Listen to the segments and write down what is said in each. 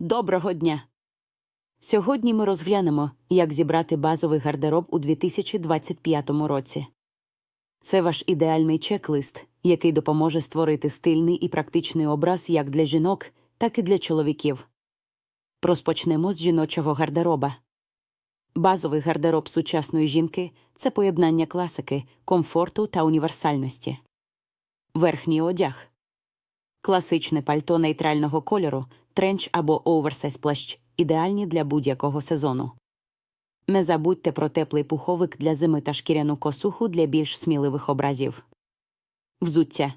Доброго дня! Сьогодні ми розглянемо, як зібрати базовий гардероб у 2025 році. Це ваш ідеальний чек-лист, який допоможе створити стильний і практичний образ як для жінок, так і для чоловіків. Розпочнемо з жіночого гардероба. Базовий гардероб сучасної жінки це поєднання класики, комфорту та універсальності. Верхній одяг. Класичне пальто нейтрального кольору, тренч або оверсайз плащ ідеальні для будь-якого сезону. Не забудьте про теплий пуховик для зими та шкіряну косуху для більш сміливих образів. Взуття.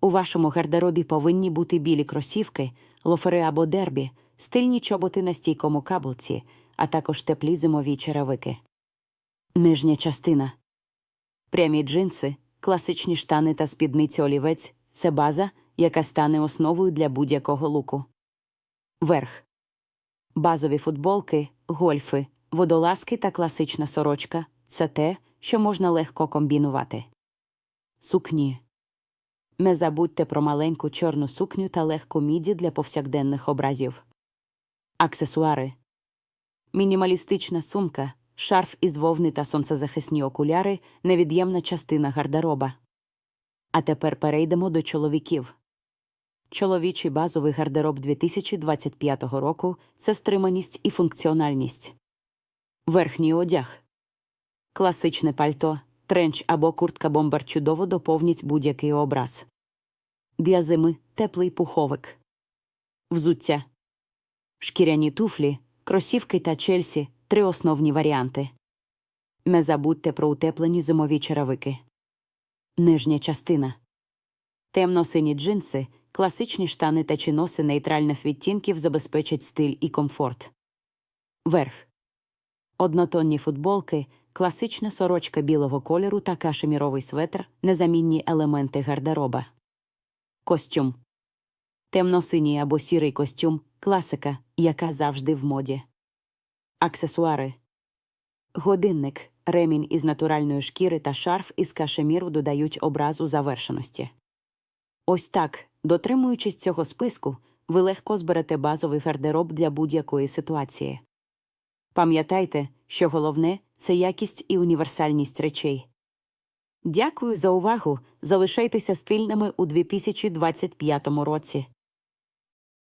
У вашому гардеробі повинні бути білі кросівки, лофери або дербі, стильні чоботи на стійкому каблуці, а також теплі зимові черевики. Нижня частина. Прямі джинси, класичні штани та спідниці олівець це база, яка стане основою для будь-якого луку. Верх. Базові футболки, гольфи, водолазки та класична сорочка це те, що можна легко комбінувати. Сукні. Не забудьте про маленьку чорну сукню та легку міді для повсякденних образів. Аксесуари. Мінімалістична сумка, шарф із вовни та сонцезахисні окуляри невід'ємна частина гардероба. А тепер перейдемо до чоловіків. Чоловічий базовий гардероб 2025 року це стриманість і функціональність. Верхній одяг. Класичне пальто, тренч або куртка бомбер чудово доповнять будь-який образ. Для зими теплий пуховик. Взуття. Шкіряні туфлі, кросівки та чельсі три основні варіанти. Не забудьте про утеплені зимові черевики. Нижня частина. Темно-сині джинси, класичні штани та чиноси нейтральних відтінків забезпечать стиль і комфорт. Верх. Однотонні футболки, класична сорочка білого кольору та кашеміровий светр незамінні елементи гардероба. Костюм. Темно-синій або сірий костюм класика, яка завжди в моді. Аксесуари. Годинник, ремінь із натуральної шкіри та шарф із кашеміру додають образу завершеності. Ось так, дотримуючись цього списку, ви легко зберете базовий гардероб для будь-якої ситуації. Пам'ятайте, що головне це якість і універсальність речей. Дякую за увагу. Залишайтеся спільними у 2025 році.